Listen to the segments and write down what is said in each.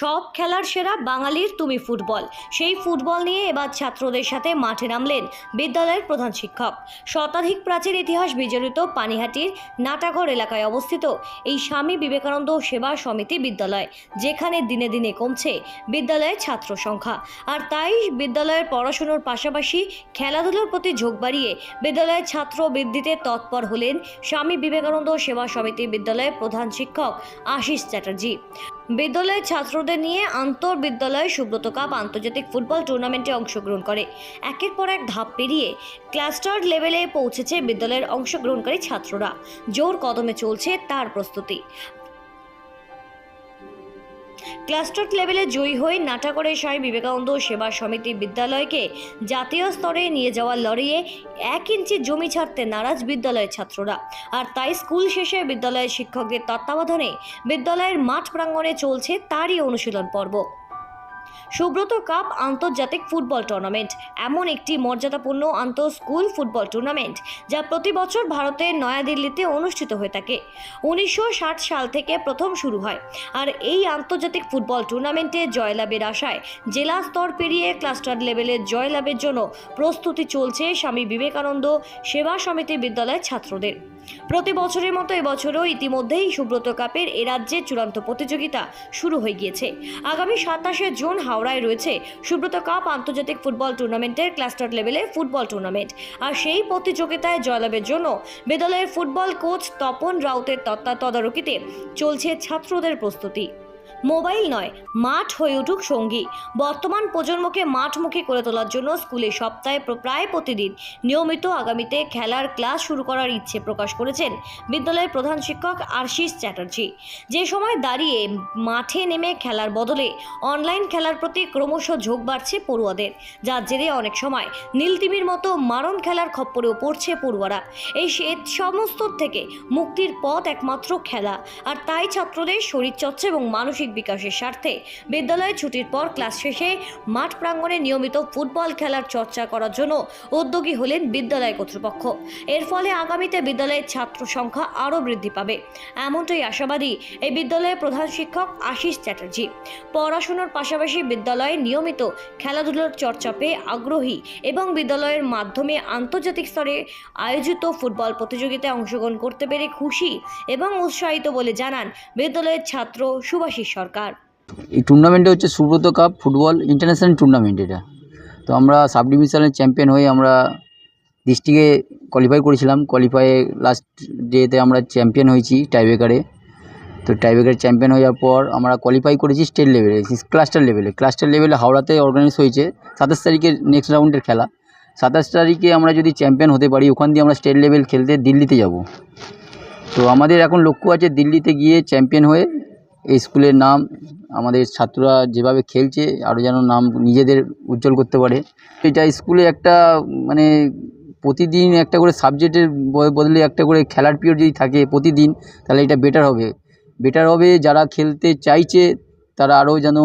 সব খেলার সেরা বাঙালির তুমি ফুটবল। সেই ফুটবল নিয়ে এবার ছাত্রদের সাথে মাঠে নামলেন বিদ্যালয়ের প্রধান শিক্ষক। শতাধিক প্রাচীর ইতিহাস বিজড়িত পানিহাটির নাটাগড় এলাকায় অবস্থিত এই স্বামী বিবেকানন্দ সেবা সমিতি বিদ্যালয়, যেখানে দিনে দিনে কমছে বিদ্যালয়ের ছাত্র সংখ্যা। আর তাই বিদ্যালয়ের পড়াশুনোর পাশাপাশি খেলাধুলোর প্রতি ঝোঁক বাড়িয়ে বিদ্যালয়ের ছাত্র বৃদ্ধিতে তৎপর হলেন স্বামী বিবেকানন্দ সেবা সমিতি বিদ্যালয়ের প্রধান শিক্ষক আশিস চ্যাটার্জি। বিদ্যালয়ের ছাত্রদের নিয়ে আন্তর্বিদ্যালয় সুব্রত কাপ আন্তর্জাতিক ফুটবল টুর্নামেন্টে অংশগ্রহণ করে। একের পর এক ধাপ পেরিয়ে ক্লাস্টার লেভেলে পৌঁছেছে বিদ্যালয়ের অংশগ্রহণকারী ছাত্ররা। জোর কদমে চলছে তার প্রস্তুতি। ক্লাস্টার লেভেলে জয়ী হয়ে নাটাকরে স্বামী বিবেকানন্দ সেবা সমিতি বিদ্যালয়কে জাতীয় স্তরে নিয়ে যাওয়ার লড়িয়ে এক ইঞ্চি জমি ছাড়তে নারাজ বিদ্যালয়ের ছাত্ররা। আর তাই স্কুল শেষে বিদ্যালয়ের শিক্ষকদের তত্ত্বাবধানে বিদ্যালয়ের মাঠ প্রাঙ্গণে চলছে তারই অনুশীলন পর্ব। সুব্রত কাপ আন্তর্জাতিক ফুটবল টুর্নামেন্ট। এমন একটি মর্যাদাপূর্ণ আন্তঃ স্কুল ফুটবল টুর্নামেন্ট যা প্রতি বছর ভারতের নয়াদিল্লিতে অনুষ্ঠিত হয়ে থাকে। উনিশশো ষাট সাল থেকে প্রথম শুরু হয় আর এই আন্তর্জাতিক ফুটবল টুর্নামেন্টে জয়লাভের আশায় জেলা স্তর পেরিয়ে ক্লাস্টার লেভেলে জয়লাভের জন্য প্রস্তুতি চলছে স্বামী বিবেকানন্দ সেবা সমিতি বিদ্যালয়ের ছাত্রদের। প্রতি বছরের মতো এবছরও ইতিমধ্যেই সুব্রত কাপের এ রাজ্যে চূড়ান্ত প্রতিযোগিতা শুরু হয়ে গিয়েছে। আগামী সাতাশে জুন হাওড়ায় রয়েছে সুব্রত কাপ আন্তর্জাতিক ফুটবল টুর্নামেন্টের ক্লাস্টার লেভেলে ফুটবল টুর্নামেন্ট। আর সেই প্রতিযোগিতায় জয়লাভের জন্য বিদ্যালয়ের ফুটবল কোচ তপন রাউতের তত্ত্বা তদারকিতে চলছে ছাত্রদের প্রস্তুতি। মোবাইল নয়, মাঠ হয়ে উঠুক সঙ্গী। বর্তমান প্রজন্মকে মাঠমুখী করে তোলার জন্য স্কুলে সপ্তাহে প্রায় প্রতিদিন নিয়মিত আগামীতে খেলার ক্লাস শুরু করার ইচ্ছে প্রকাশ করেছেন বিদ্যালয়ের প্রধান শিক্ষক আশিস চ্যাটার্জি। যে সময় দাঁড়িয়ে মাঠে নেমে খেলার বদলে অনলাইন খেলার প্রতি ক্রমশ ঝোঁক বাড়ছে পড়ুয়াদের, যার জেরে অনেক সময় নীলতিমির মতো মারণ খেলার খপ্পরেও পড়ছে পড়ুয়ারা। এই সমস্ত থেকে মুক্তির পথ একমাত্র খেলা, আর তাই ছাত্রদের শরীরচর্চা এবং মানসিক বিকাশের স্বার্থে বিদ্যালয়ে ছুটির পর ক্লাস শেষে মাঠ প্রাঙ্গণে নিয়মিত ফুটবল খেলার চর্চা করার জন্য উদ্যোগী হলেন বিদ্যালয় কর্তৃপক্ষ। এর ফলে আগামীতে বিদ্যালয়ের ছাত্র সংখ্যা আরও বৃদ্ধি পাবে। এমনটাই আশাবাদী এই বিদ্যালয়ের প্রধান শিক্ষক আশিস চ্যাটার্জি। পড়াশোনার পাশাপাশি বিদ্যালয়ে নিয়মিত খেলাধুলোর চর্চা পেয়ে আগ্রহী এবং বিদ্যালয়ের মাধ্যমে আন্তর্জাতিক স্তরে আয়োজিত ফুটবল প্রতিযোগিতায় অংশগ্রহণ করতে পেরে খুশি এবং উৎসাহিত বলে জানান বিদ্যালয়ের ছাত্র সুভাষিস সরকার? এই টুর্নামেন্টে হচ্ছে Subroto cup football international tournament এটা। তো আমরা সাব ডিভিশনের চ্যাম্পিয়ন হয়ে আমরা ডিস্ট্রিক্টে কোয়ালিফাই করেছিলাম। কোয়ালিফাইয়ে লাস্ট ডেতে আমরা চ্যাম্পিয়ন হয়েছি টাইব্রেকারে তো টাইব্রেকার চ্যাম্পিয়ন যাওয়ার পর আমরা কোয়ালিফাই করেছি স্টেট লেভেলে ক্লাস্টার লেভেলে ক্লাস্টার লেভেলে হাওড়াতে অর্গানাইজ হয়েছে। সাতাশ তারিখে নেক্সট রাউন্ডের খেলা। সাতাশ তারিখে আমরা যদি চ্যাম্পিয়ন হতে পারি, ওখান দিয়ে আমরা স্টেট লেভেল খেলতে দিল্লিতে যাব। তো আমাদের এখন লক্ষ্য আছে দিল্লিতে গিয়ে চ্যাম্পিয়ন হয়ে এই স্কুলের নাম, আমাদের ছাত্ররা যেভাবে খেলছে আরও যেন নাম নিজেদের উজ্জ্বল করতে পারে। এটা স্কুলে একটা মানে প্রতিদিন একটা করে সাবজেক্টের বদলে একটা করে খেলার পিরিয়ড যদি থাকে প্রতিদিন, তাহলে এটা বেটার হবে। বেটার হবে যারা খেলতে চাইছে, তারা আরও যেন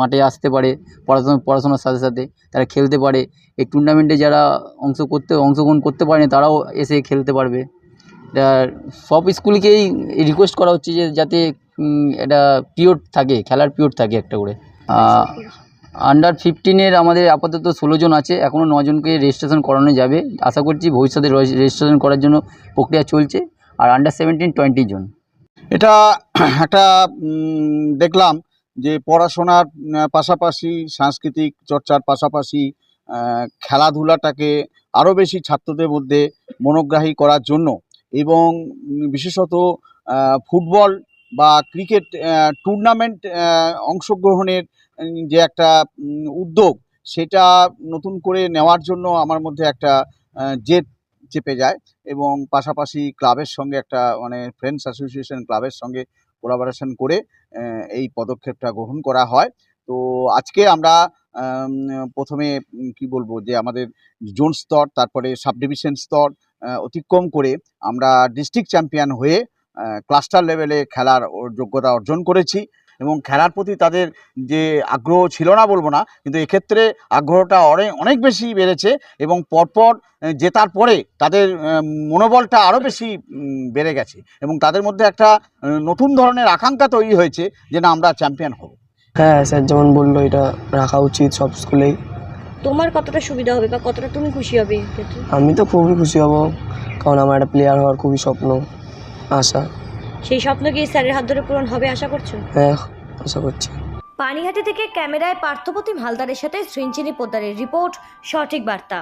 মাঠে আসতে পারে, পড়াশোনা, পড়াশোনার সাথে সাথে তারা খেলতে পারে। এই টুর্নামেন্টে যারা অংশ করতে, অংশগ্রহণ করতে পারে, তারাও এসে খেলতে পারবে। সব স্কুলকেই রিকোয়েস্ট করা হচ্ছে যে, যাতে এটা পিরিয়ড থাকে, খেলার পিরিয়ড থাকে একটা করে। আন্ডার ফিফটিনের আমাদের আপাতত ষোলো জন আছে এখনও নজনকে রেজিস্ট্রেশন করানো যাবে। আশা করছি ভবিষ্যতে রেজিস্ট্রেশন করার জন্য প্রক্রিয়া চলছে, আর আন্ডার সেভেন্টিন টোয়েন্টি জন। এটা একটা দেখলাম যে পড়াশোনার পাশাপাশি সাংস্কৃতিক চর্চার পাশাপাশি খেলাধুলাটাকে আরও বেশি ছাত্রদের মধ্যে মনোগ্রাহী করার জন্য এবং বিশেষত ফুটবল বা ক্রিকেট টুর্নামেন্ট অংশগ্রহণের যে একটা উদ্যোগ, সেটা নতুন করে নেওয়ার জন্য আমার মধ্যে একটা জেদ চেপে যায় এবং পাশাপাশি ক্লাবের সঙ্গে একটা মানে ফ্রেন্ডস অ্যাসোসিয়েশন ক্লাবের সঙ্গে কোলাবোরেশন করে এই পদক্ষেপটা গ্রহণ করা হয়। তো আজকে আমরা প্রথমে কি বলব, যে আমাদের জোন স্তর, তারপরে সাব ডিভিশন স্তর অতিক্রম করে আমরা ডিস্ট্রিক্ট চ্যাম্পিয়ন হয়ে ক্লাস্টার লেভেলে খেলার যোগ্যতা অর্জন করেছি এবং খেলার প্রতি তাদের যে আগ্রহ ছিল না বলব না কিন্তু এক্ষেত্রে আগ্রহটা অনেক অনেক বেশি বেড়েছে এবং পরপর জেতার পরে তাদের মনোবলটা আরও বেশি বেড়ে গেছে এবং তাদের মধ্যে একটা নতুন ধরনের আকাঙ্ক্ষা তৈরি হয়েছে যে না আমরা চ্যাম্পিয়ন হব। হ্যাঁ স্যার যেমন বলল এটা রাখা উচিত সব স্কুলেই। তোমার কতটা সুবিধা হবে বা কতটা তুমি খুশি হবে আমি তো খুবই খুশি হব কারণ আমার একটা প্লেয়ার হওয়ার খুবই স্বপ্ন। আশা। সেই স্বপ্ন কি স্যারের হাত ধরে পূরণ হবে আশা করছ? হ্যাঁ আশা করছি। পানিহাটি থেকে ক্যামেরায় পার্থপ্রতিম হালদারের সাথে সৃঞ্চিনী পোদ্দারের রিপোর্ট সঠিক বার্তা।